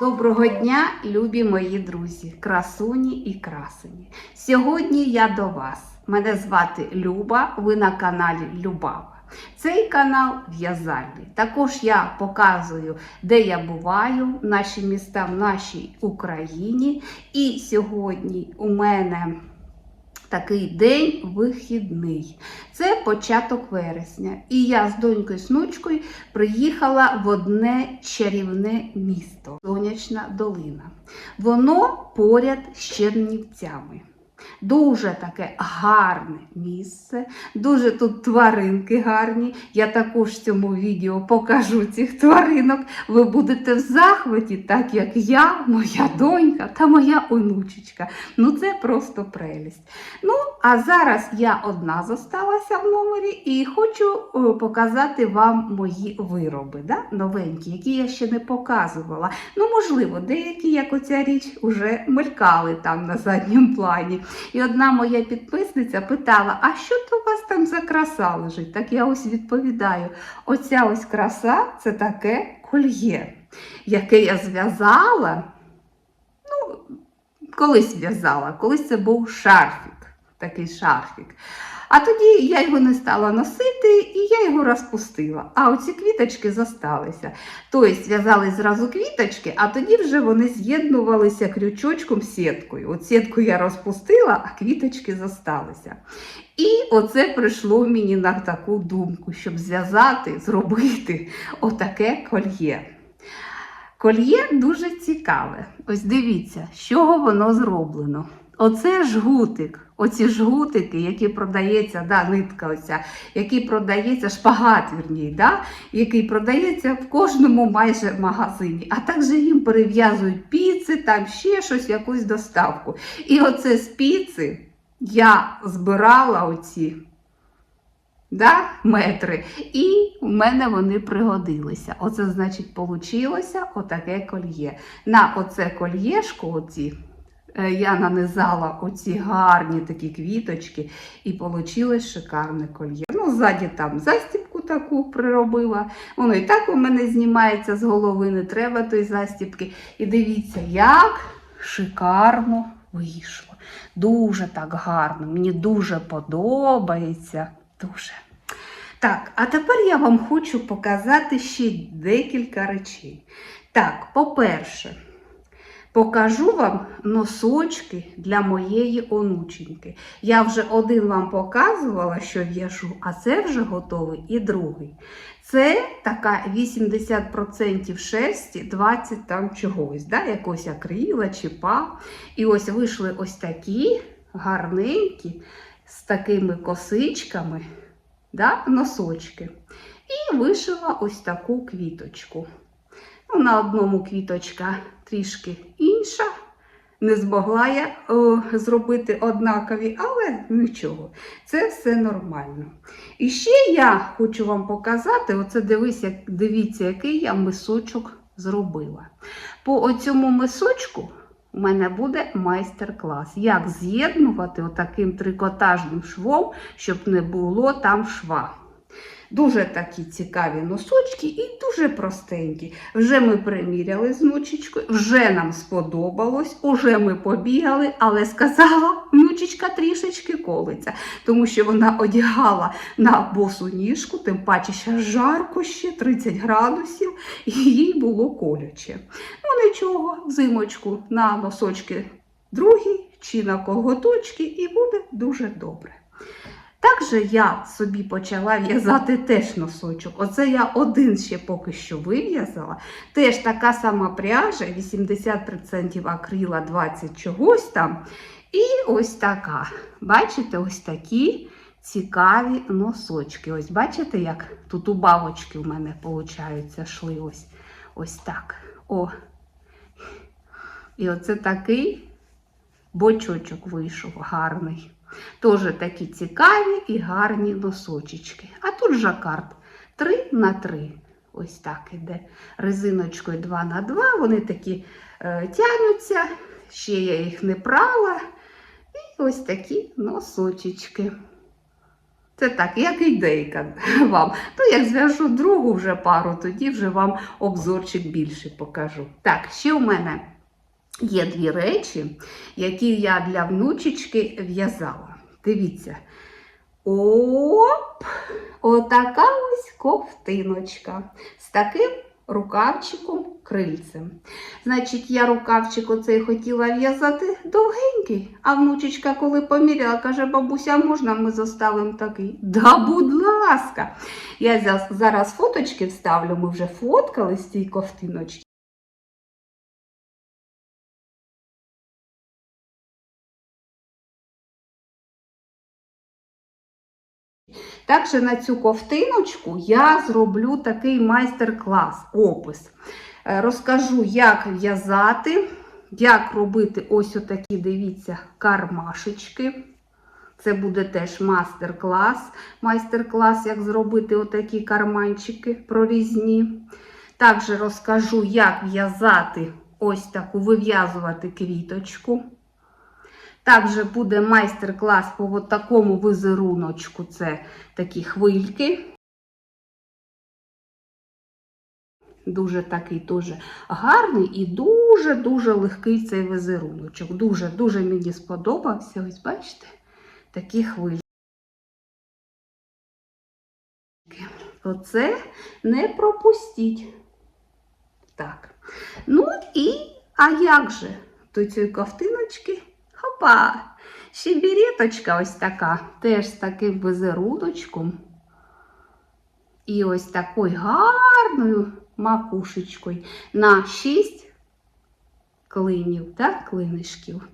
Доброго дня, любі мої друзі, красуні і красені. Сьогодні я до вас. Мене звати Люба, ви на каналі Любава. Цей канал в'язальний. Також я показую, де я буваю, наші міста в нашій Україні. І сьогодні у мене такий день вихідний. Це початок вересня. І я з донькою снучкою приїхала в одне чарівне місто Сонячна долина. Воно поряд з Чернівцями. Дуже таке гарне місце, дуже тут тваринки гарні. Я також в цьому відео покажу цих тваринок. Ви будете в захваті, так як я, моя донька та моя онучечка. Ну це просто прелість. Ну, а зараз я одна зосталася в номері і хочу е, показати вам мої вироби, да? новенькі, які я ще не показувала. Ну, можливо, деякі, як оця річ, уже мелькали там на задньому плані. І одна моя підписниця питала: а що то у вас там за краса лежить? Так я ось відповідаю: оця ось краса це таке кольє, яке я зв'язала. Ну, колись в'язала, колись це був шарфік, такий шарфік. А тоді я його не стала носити і я його розпустила. А оці квіточки зосталися. Тобто зв'язали зразу квіточки, а тоді вже вони з'єднувалися крючочком сіткою. От сітку я розпустила, а квіточки зосталися. І оце прийшло мені на таку думку, щоб зв'язати, зробити отаке кольє. Кольє дуже цікаве. Ось дивіться, з чого воно зроблено. Оце жгутик, оці жгутики, які продається, да, нитка оця, який продається, шпагат, вірній, да, який продається в кожному майже магазині. А також їм перев'язують піци, там ще щось, якусь доставку. І оце з піци я збирала оці да, метри, і в мене вони пригодилися. Оце, значить, получилося отаке кольє. На оце кольєшку, оці. Е, Я нанизала оці гарні такі квіточки і вийшло шикарне кольє. Ну, ззаді там застібку таку приробила. Воно і так у мене знімається з голови, не треба тої застібки. І дивіться, як шикарно вийшло. Дуже так гарно. Мені дуже подобається. Дуже. Так, а тепер я вам хочу показати ще декілька речей. Так, по-перше, Покажу вам носочки для моєї онученьки. Я вже один вам показувала, що в'яжу, а це вже готовий і другий. Це така 80% шерсті, 20 там чогось, да? якогось акрила, чіпа. І ось вийшли ось такі гарненькі, з такими косичками, да? носочки. І вишила ось таку квіточку. Ну, На одному квіточка трішки інша. Не змогла я о, зробити однакові, але нічого, це все нормально. І ще я хочу вам показати: оце дивись, як, дивіться, який я мисочок зробила. По цьому мисочку у мене буде майстер-клас, як з'єднувати отаким трикотажним швом, щоб не було там шва. Дуже такі цікаві носочки і дуже простенькі. Вже ми приміряли з внучечкою, вже нам сподобалось, уже ми побігали, але сказала, внучечка трішечки колиться, тому що вона одягала на босу ніжку, тим паче ще жарко ще 30 градусів, і їй було коляче. Ну нічого, зимочку на носочки другі чи на коготочки, і буде дуже добре. Також я собі почала в'язати теж носочок. Оце я один ще поки що вив'язала. Теж така сама пряжа, 80% акрила, 20 чогось там. І ось така. Бачите, ось такі цікаві носочки. Ось бачите, як тут у бабочки у мене, виходить, шли ось, ось так. О. І оце такий бочочок вийшов гарний. Теж такі цікаві і гарні носочечки. А тут жакард 3 на 3. Ось так іде. Резиночкою 2 на 2. Вони такі е, тянуться, ще я їх не прала. І ось такі носочечки. Це так, як ідейка вам. Ну, як зв'яжу другу вже пару, тоді вже вам обзорчик більше покажу. Так, ще у мене є дві речі, які я для внучечки в'язала. Дивіться. Оп! Отака ось ковтиночка з таким рукавчиком крильцем. Значить, я рукавчик оцей хотіла в'язати довгенький, а внучечка, коли поміряла, каже, бабуся, можна ми заставимо такий? Да, будь ласка. Я зараз фоточки вставлю, ми вже фоткали з цієї ковтиночки. Також на цю ковтиночку я зроблю такий майстер-клас, опис. Е, Розкажу, як в'язати, як робити ось отакі, дивіться, кармашечки. Це буде теж мастер-клас. Майстер-клас, як зробити отакі карманчики прорізні. Також розкажу, як в'язати ось таку, вив'язувати квіточку. Також буде майстер-клас по от такому візеруночку. Це такі хвильки. Дуже такий дуже гарний і дуже-дуже легкий цей візеруночок. Дуже-дуже мені сподобався. Ось бачите, такі хвильки. Оце не пропустіть. Так. Ну і, а як же до цієї ковтиночки? Хопа! Ще біреточка ось така, теж з таким визеруночком. І ось такою гарною макушечкою на 6 клинів, так, клинишків.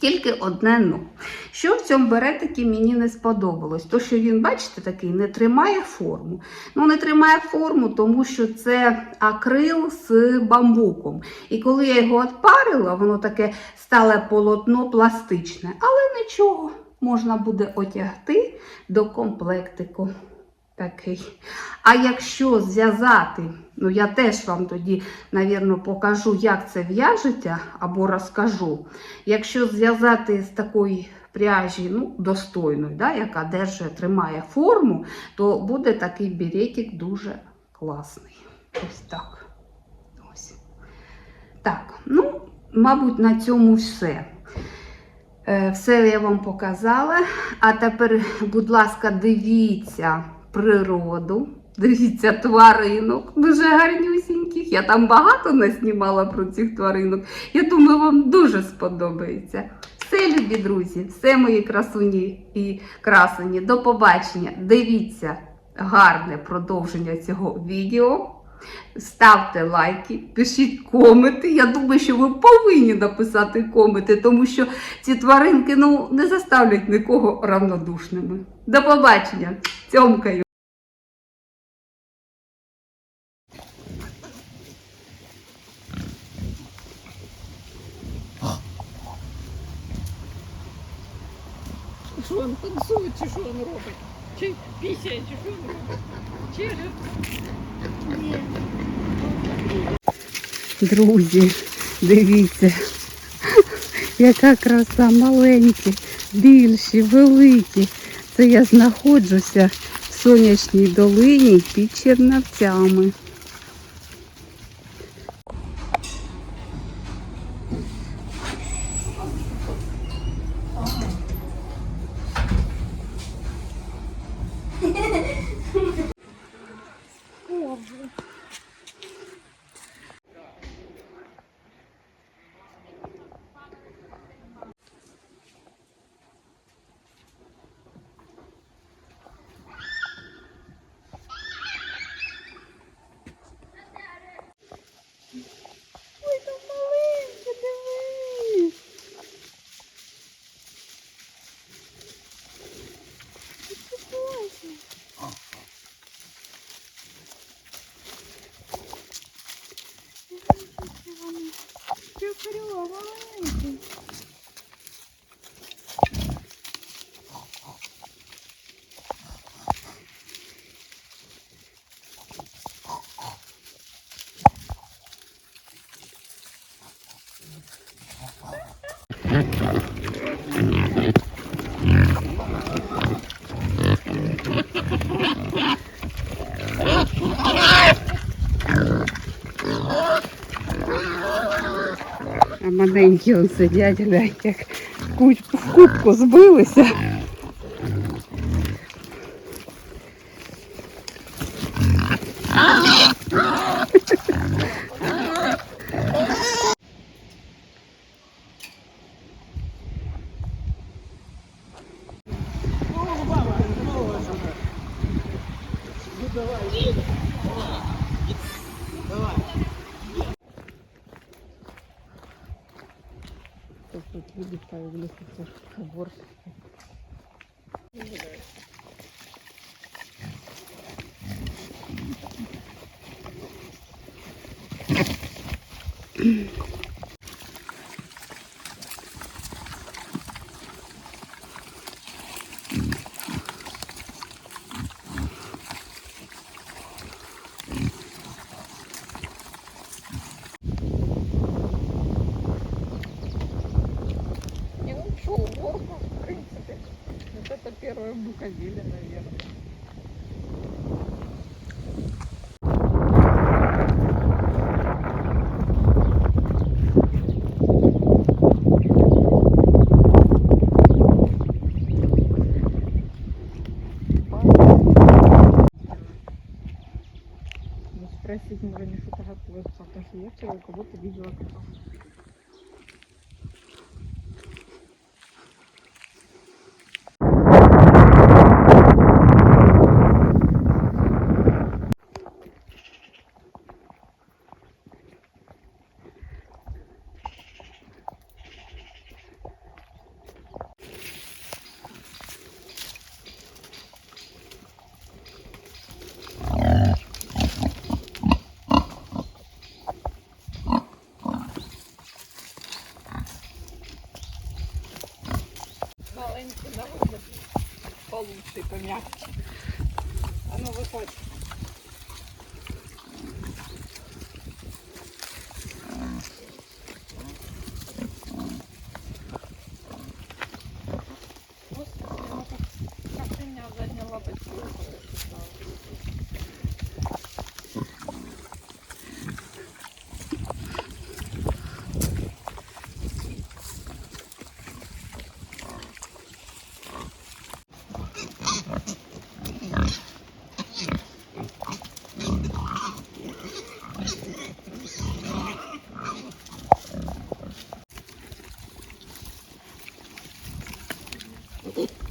Тільки одне ну. Що в цьому беретикі мені не сподобалось? То, що він, бачите, такий не тримає форму. Ну, не тримає форму, тому що це акрил з бамбуком. І коли я його отпарила, воно таке стало полотно пластичне. Але нічого, можна буде одягти до комплектику. Такий. А якщо зв'язати, ну я теж вам тоді, навірно, покажу, як це в'яжеться, або розкажу. Якщо зв'язати з такої пряжі, ну, достойної, да, яка держить, тримає форму, то буде такий беретик дуже класний. Ось так. Ось. Так, ну, мабуть, на цьому все. Е, Все я вам показала. А тепер, будь ласка, дивіться природу. Дивіться тваринок, дуже гарнюсіньких. Я там багато наснімала про цих тваринок. Я думаю, вам дуже сподобається. Все, любі друзі, все мої красуні і красуні. До побачення. Дивіться гарне продовження цього відео. Ставте лайки, пишіть коменти. Я думаю, що ви повинні написати коменти, тому що ці тваринки ну, не заставлять нікого равнодушними. До побачення! Цьомкаю! Що він танцює, чи що він робить? Чи пісяє, чи що він робить? Чи? Ні. Друзі, дивіться, яка краса маленькі, більші, великі. Це я знаходжуся в сонячній долині під Чернавцями. А маленькі он сидять, глянь, як в кубку збилися. Тут люди появились, це ж уборщики. Не, ну что, уборка, в принципе. Вот это наверное. А Okay.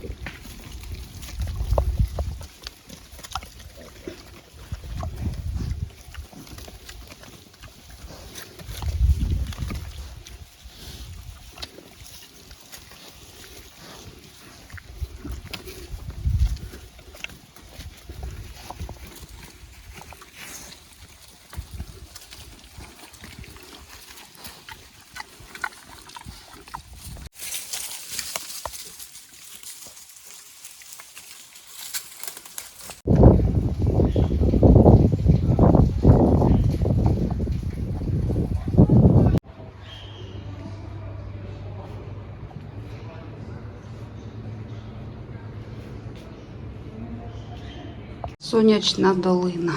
Сонячна долина.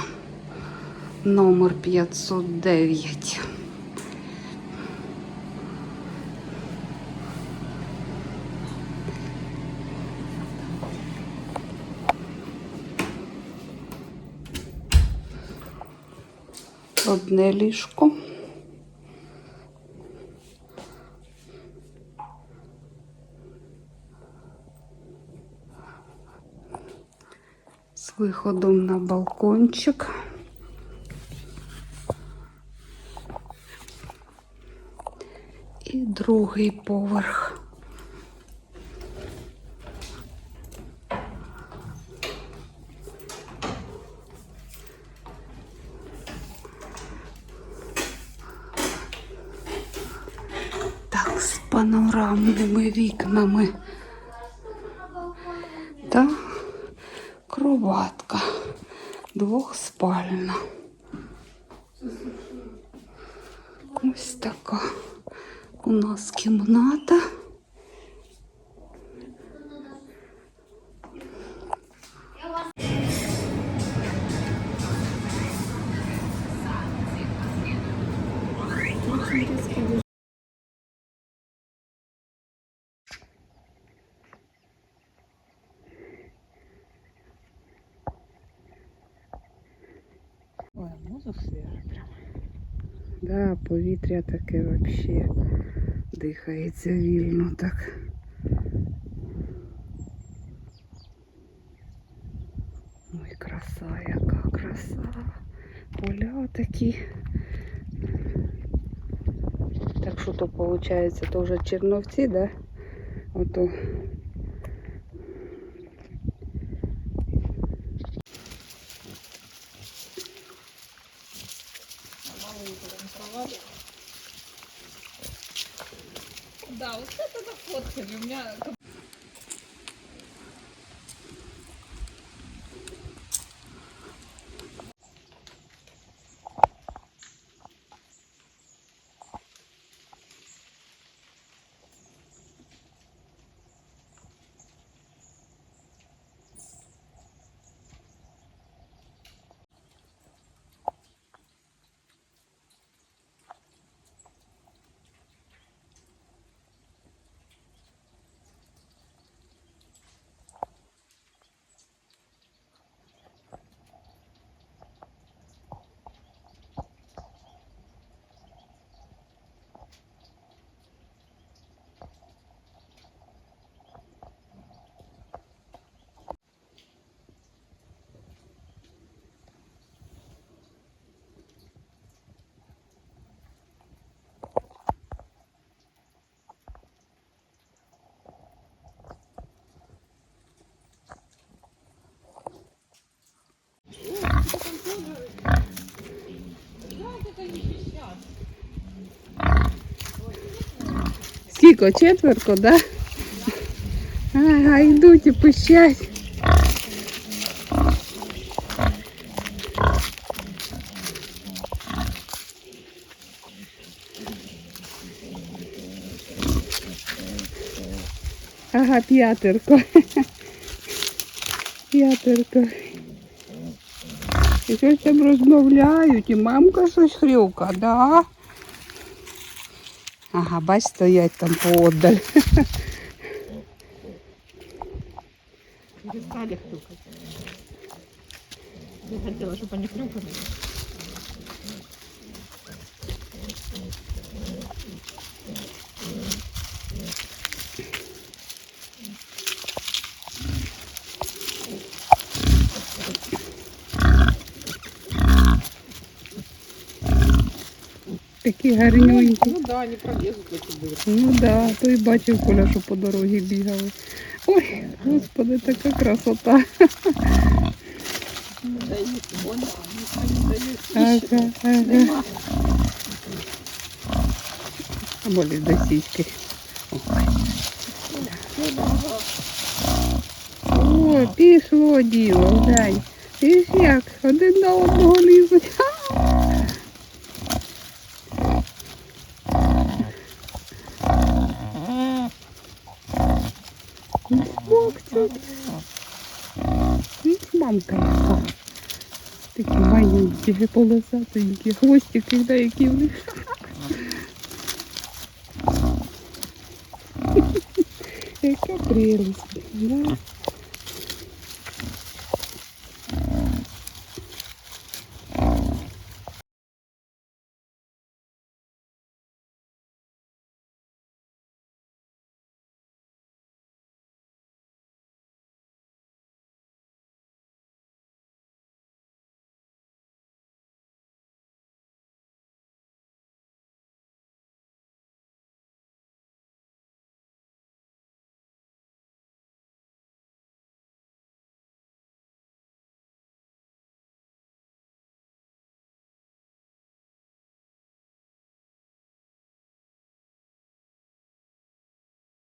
Номер 509. Одне ліжко. З виходом на балкончик. І другий поверх. Так, з панорамними вікнами. Та кроватка двохспальна. Ось така у нас кімната. Повітря таке вообще дихається вільно так. Ой, краса, яка краса. Поля такі. Так що то виходить, то вже Черновці, да? Ото. Yeah. Скільки? Четверко, да? Ага, йдуть і пищать. Ага, п'ятерко. П'ятерко. І щось там розмовляють, і мамка щось хрюка, да? Ага, бач, стоять там поодаль. Такі гарненькі. Ну да, они пролезут эти будут. Ну да, то й бачив Коля, що по дорозі бігали. Ой, господи, така красота. Не дают, вон, никто не пищи. Ага, ага. Нема. А болі до сіськи. Ну. О, пішло діло, дай. Ти ж як, один на одного лізуть. Ось Такі маленькі, полосатенькі, хвостики, да, які в них. Яка прелість. Да?